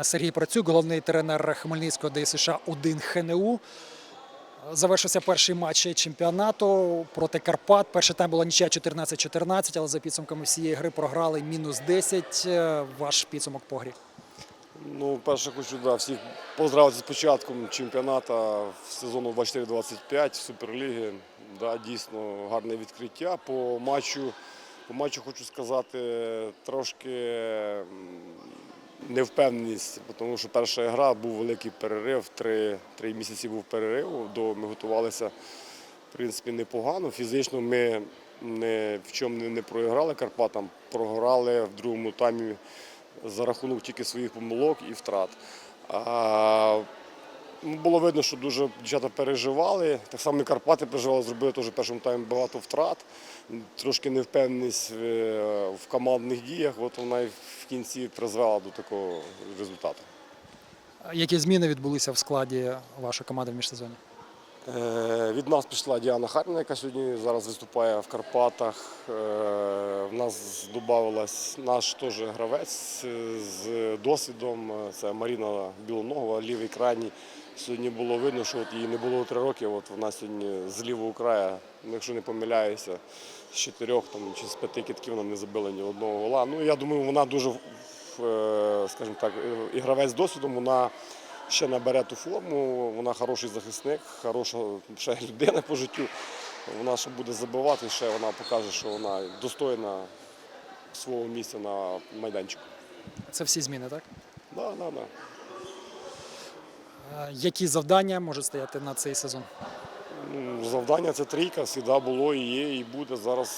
Сергій Працюк, головний тренер Хмельницького ДСШ 1 ХНУ. Завершився перший матч чемпіонату проти Карпат. Перший тайм була нічия 14-14, але за підсумками всієї гри програли мінус 10. Е, Ваш підсумок по грі. Ну, перше хочу да, всіх поздравити з початком чемпіонату сезону 24-25 Суперліги. Да, дійсно гарне відкриття. По матчу, по матчу хочу сказати, трошки невпевненість, тому що перша гра був великий перерив, три, три місяці був перерив, до ми готувалися в принципі непогано. Фізично ми не, в чому не, не проіграли Карпатам, програли в другому таймі за рахунок тільки своїх помилок і втрат. А, було видно, що дуже дівчата переживали. Так само і Карпати переживали, зробили теж в першому таймі багато втрат. Трошки невпевненість е, в командних діях. От вона і в кінці призвела до такого результату. Які зміни відбулися в складі вашої команди в міжсезоні? Е, Від нас пішла Діана Харніна, яка сьогодні зараз виступає в Карпатах. Е, В нас додавалась наш теж гравець е, з досвідом. Це Маріна Білоногова, лівий крайній. Сьогодні було видно, що от їй не було три роки. От вона сьогодні з лівого краю, якщо не помиляюся, з чотирьох там, чи з п'яти китків вона не забила ні одного гола. Ну, я думаю, вона дуже, скажімо так, і гравець з досвідом. Вона ще набере ту форму, вона хороший захисник, хороша ще людина по життю. Вона ще буде забивати, ще вона покаже, що вона достойна свого місця на майданчику. Це всі зміни, так? Да, да, да. Які завдання можуть стояти на цей сезон? Ну, Завдання це трійка, завжди було і є, і буде. Зараз,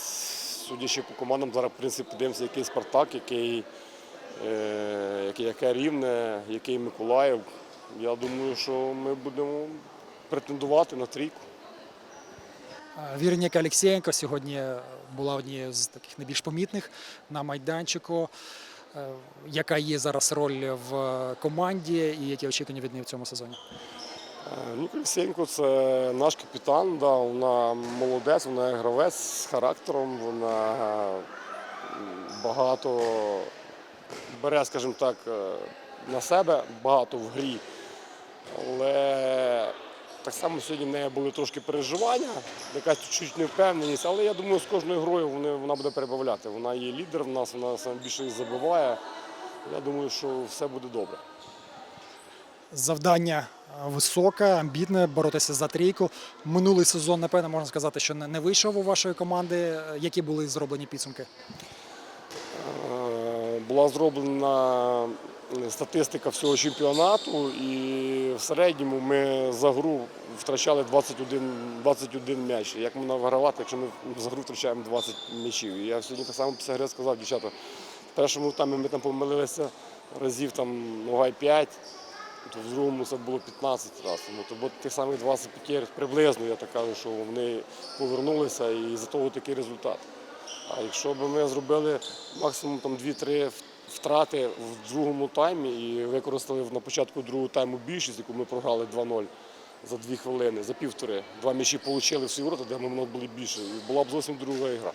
судячи по командам, зараз в принципі подивимося, який Спартак, який, е, який, яке рівне, який Миколаїв. Я думаю, що ми будемо претендувати на трійку. Е, Віроніка Олексієнко сьогодні була однією з таких найбільш помітних на майданчику. Е, Яка є зараз роль в команді і які очікування від неї в цьому сезоні? Е, Ну, Колісєнко це наш капітан, да, вона молодець, вона гравець з характером, вона багато бере, скажімо так, е, на себе, багато в грі. Але так само сьогодні в неї були трошки переживання, якась чуть невпевненість, але я думаю, з кожною грою вона буде перебавляти. Вона є лідер в нас, вона найбільше забиває. Я думаю, що все буде добре. Завдання е, високе, амбітне, боротися за трійку. Минулий сезон, напевно, можна сказати, що не не вийшов у вашої команди. Е, Які були зроблені підсумки? Е, Була зроблена статистика всього чемпіонату, і в середньому ми за гру втрачали 21, 21 м'яч. Як можна вигравати, якщо ми за гру втрачаємо 20 м'ячів? І я сьогодні так само після гри сказав, дівчата, в першому таймі ми там помилилися разів там ногай 5, то в другому це було 15 разів. Ну, то от тих самих 20 п'ятір приблизно, я так кажу, що вони повернулися і за того такий результат. А якщо б ми зробили максимум там 2-3 втрати в другому таймі і використали на початку другого тайму більшість, яку ми програли 2-0 за 2 хвилини, за півтори, два м'ячі отримали всі ворота, де ми були більше. І була б зовсім друга гра.